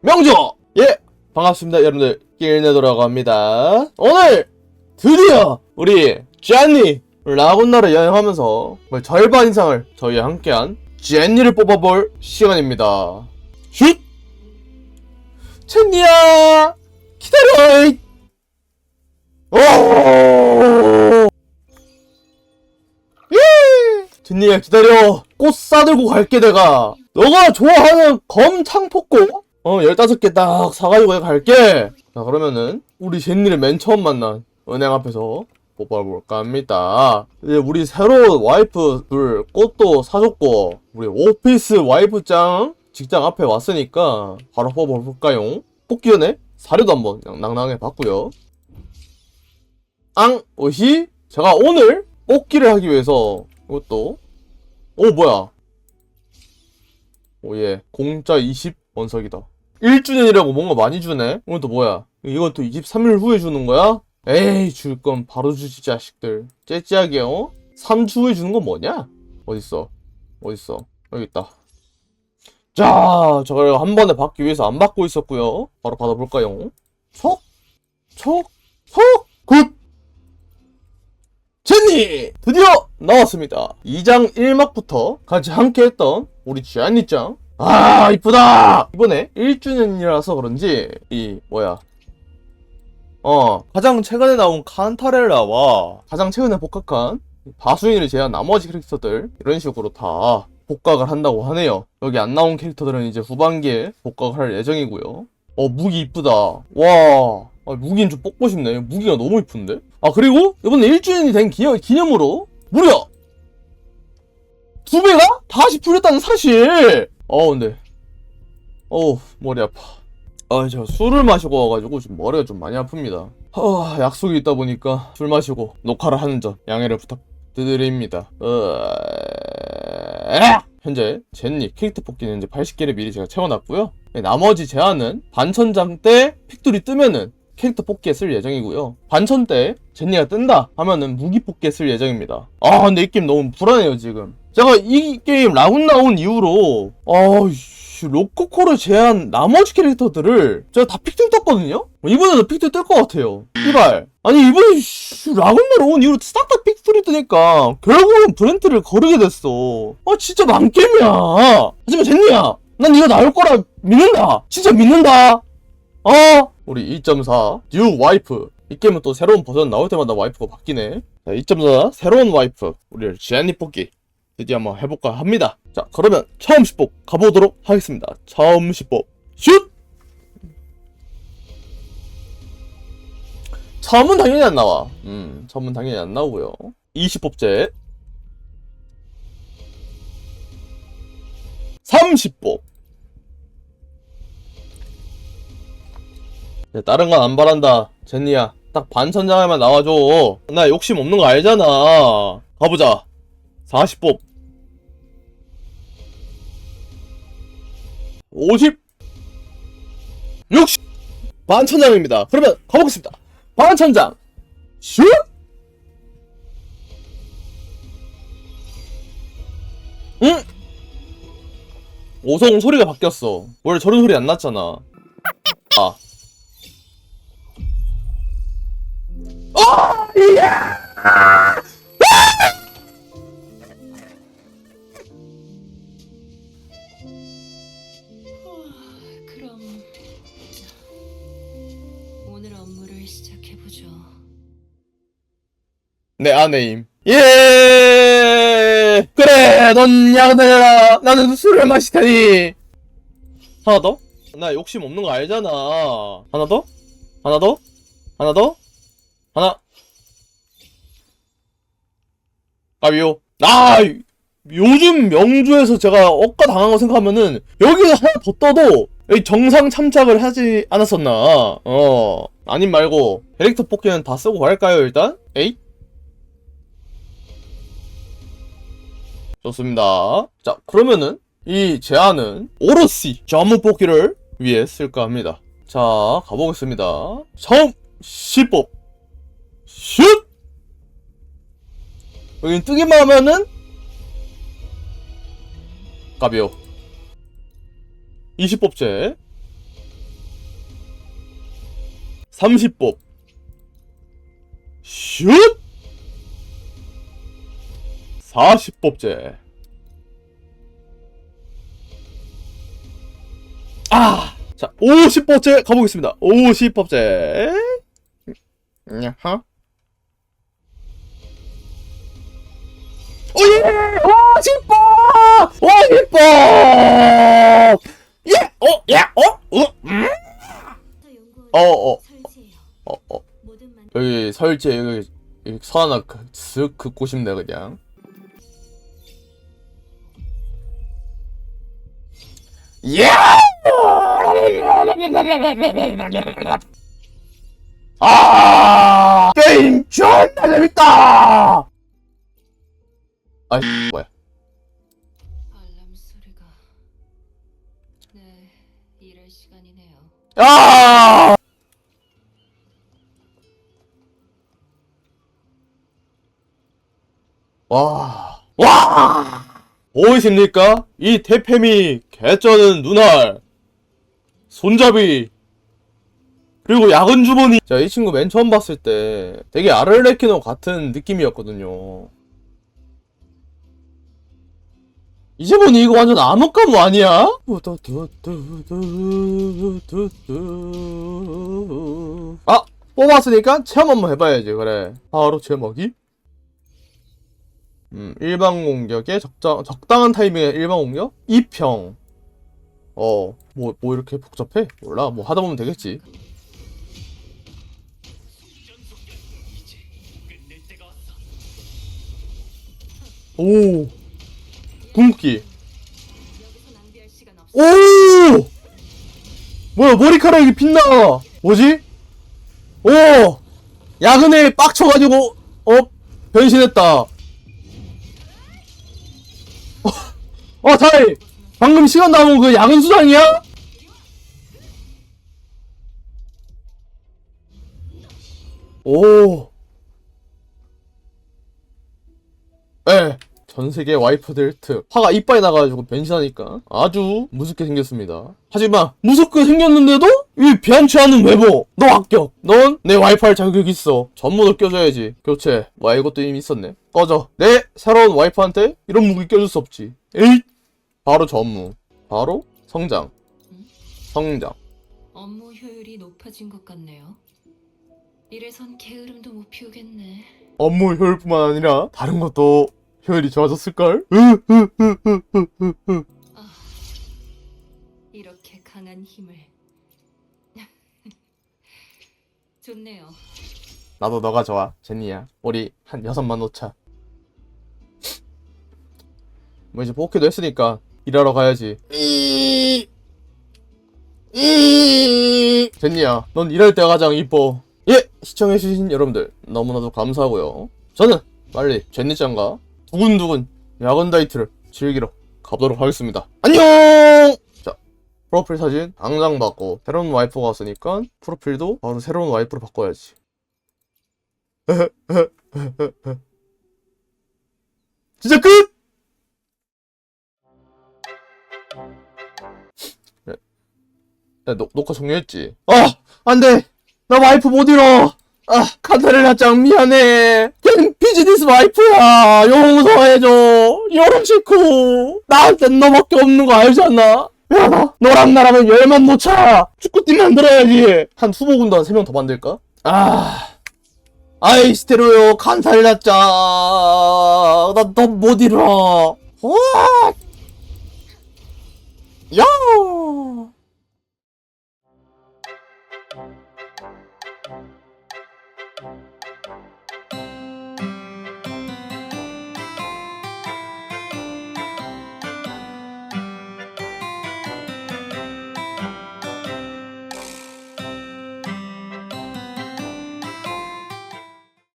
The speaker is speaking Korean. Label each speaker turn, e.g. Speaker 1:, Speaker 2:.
Speaker 1: 명조! 예! 반갑습니다, 여러분들. 길내도라고 합니다. 오늘 드디어 우리 젠니 라군나를 여행하면서 거의 절반 이상을 저희와 함께한 젠니를 뽑아볼 시간입니다. 슛! 젠니야! 기다려! 이. 오! 예! 젠니야 기다려! 꽃 싸들고 갈게 내가! 너가 좋아하는 검 창폭고? 어, 15개 딱 사가지고 내가 갈게! 자, 그러면은, 우리 젠니를 맨 처음 만난 은행 앞에서 뽑아볼까 합니다. 이제 우리 새로운 와이프 둘 꽃도 사줬고, 우리 오피스 와이프짱 직장 앞에 왔으니까, 바로 뽑아볼까요? 뽑기 전에 사료도 한번 그냥 낭낭하게 봤고요. 앙! 옷이 제가 오늘 뽑기를 하기 위해서 이것도 오 뭐야 오예 공짜 20 원석이다 1주년이라고 뭔가 많이 주네 이건 또 뭐야 이건 또 23일 후에 주는 거야? 에이 줄 건 바로 주지 자식들 째째하게 어? 3주 후에 주는 건 뭐냐? 어딨어 어딨어 여기 있다 자 저걸 한 번에 받기 위해서 안 받고 있었고요 바로 받아볼까요? 척? 척? 척? 굿! 제니! 드디어 나왔습니다. 2장 1막부터 같이 함께 했던 우리 지안니짱. 아, 이쁘다! 이번에 1주년이라서 그런지, 이, 뭐야. 어, 가장 최근에 나온 칸타렐라와 가장 최근에 복학한 바수인을 제외한 나머지 캐릭터들, 이런 식으로 다 복각을 한다고 하네요. 여기 안 나온 캐릭터들은 이제 후반기에 복각을 할 예정이고요. 어, 무기 이쁘다. 와, 아, 무기는 좀 뽑고 싶네. 무기가 너무 이쁜데? 아, 그리고 이번에 1주년이 된 기념, 기념으로 무려 두 배가 다시 풀렸다는 사실! 어, 근데. 어우, 머리 아파. 아, 제가 술을 마시고 와가지고 지금 머리가 좀 많이 아픕니다. 아, 약속이 있다 보니까 술 마시고 녹화를 하는 점 양해를 부탁드립니다. 어... 현재 젠니 캐릭터 뽑기는 이제 80개를 미리 제가 채워놨고요. 네, 나머지 제한은 반천장 때 픽돌이 뜨면은 캐릭터 뽑기에 쓸 예정이고요. 반천 때 젠니가 뜬다 하면은 무기 뽑기에 쓸 예정입니다. 아 근데 이 게임 너무 불안해요 지금. 제가 이 게임 라군 나온 이후로 아씨 로코코를 제한 나머지 캐릭터들을 제가 다 픽돌 떴거든요. 이번에도 픽돌 뜰것 같아요. 이발. 아니 이번에 씨, 라군나로 온 이후로 싹 다 픽돌이 뜨니까 결국은 브랜트를 거르게 됐어. 아 진짜 망게임이야. 하지만 젠니야. 난 네가 나올 거라 믿는다. 진짜 믿는다. 어? 우리 2.4 뉴 와이프. 이 게임은 또 새로운 버전 나올 때마다 와이프가 바뀌네. 자, 2.4 새로운 와이프. 우리 지안니 뽑기. 드디어 한번 해볼까 합니다. 자, 그러면 처음 시법 가보도록 하겠습니다. 처음 시법 슛! 처음은 당연히 안 나와. 음, 처음은 당연히 안 나오고요. 20법제 30법 다른 건 안 바란다. 젠니야. 딱 반천장에만 나와줘. 나 욕심 없는 거 알잖아. 가보자. 40법. 50. 60. 반천장입니다. 그러면 가보겠습니다. 반천장. 슛! 응? 오성 소리가 바뀌었어. 원래 저런 소리 안 났잖아. 아.
Speaker 2: 그럼 오늘 업무를 시작해보죠.
Speaker 1: 내 아내임. 예! 그래, 넌 야근해라. 나는 술을 마실 테니. 하나 더? 나 욕심 없는 거 알잖아. 하나 더? 하나 더? 하나 더? 하나. 까비요. 아, 요즘 명주에서 제가 억까 당한 거 생각하면은 여기서 하나 더 떠도 정상 참작을 하지 않았었나. 어. 아님 말고 캐릭터 뽑기는 다 쓰고 갈까요, 일단? 에잇? 좋습니다. 자, 그러면은 이 제안은 오롯이 전문 뽑기를 위해 쓸까 합니다. 자, 가보겠습니다. 처음 시법 슛! 여기 뜨기만 하면은 까비오 20법제. 30법. 슛! 40법제. 아! 자 50법제 가보겠습니다. 50법제. 야하
Speaker 2: 설치
Speaker 1: 여기, 여기 선 하나 그- 슥 긋고 싶네 그냥. 예! 아! 게임 존나 재밌다! 아 뭐야.
Speaker 2: 네 일할 시간이네요.
Speaker 1: 아 와, 와! 보이십니까? 이 태페미 개쩌는 눈알, 손잡이, 그리고 야근 주머니. 자, 이 친구 맨 처음 봤을 때 되게 아르레키노 같은 느낌이었거든요. 이제 보니 이거 완전 암흑가무 아니야? 아! 뽑았으니까 체험 한번 해봐야지 그래 바로 제목이 음, 일반 공격에 적당, 적당한 타이밍에 일반 공격? 2평 어, 뭐, 뭐 이렇게 복잡해? 몰라, 뭐 하다 보면 되겠지. 오, 궁극기. 오! 뭐야, 머리카락이 빛나! 뭐지? 오! 야근에 빡쳐가지고, 어, 변신했다. 어, 어, 다이! 방금 시간 남은 그 야근 수당이야? 오. 에. 전 세계 와이프들 특. 화가 이빨이 나가지고 변신하니까 아주 무섭게 생겼습니다. 하지만 무섭게 생겼는데도 이 변치 않은 외모. 너 합격. 넌 내 와이프 할 자격 있어. 전문을 껴줘야지. 교체. 와 이것도 이미 있었네. 꺼져. 내 새로운 와이프한테 이런 무기 껴줄 수 없지. 에잇. 바로 전무. 바로 성장. 성장.
Speaker 2: 업무 효율이 높아진 것 같네요. 이래선 게으름도 못 피우겠네.
Speaker 1: 업무 효율뿐만 아니라 다른 것도 효율이 좋아졌을걸?
Speaker 2: 아, 이렇게 강한 힘을. 좋네요.
Speaker 1: 나도 너가 좋아, 제니야. 우리 한 여섯만 놓자. 뭐 이제 포켓도 했으니까 일하러 가야지. 제니야, 넌 일할 때가 가장 이뻐. 예, 시청해주신 여러분들 너무나도 감사하고요. 저는 빨리 제니짱과 두근두근 야근 다이트를 즐기러 가보도록 하겠습니다. 안녕! 자, 프로필 사진 당장 받고 새로운 와이프가 왔으니까 프로필도 바로 새로운 와이프로 바꿔야지. 진짜 끝! 야, 야, 녹, 녹화 종료했지? 아! 안 돼! 나 와이프 못 잃어! 아, 카타르나짱 미안해! 걘 비즈니스 와이프야! 용서해줘! 요로시쿠! 나한텐 너밖에 없는 거 알잖아? 야, 너, 너랑 나라면 열만 놓자! 축구팀 만들어야지! 한 후보군단 3명 더 만들까? 아... 아이 스테로요 간살 났자 나너못 잃어 와 よー。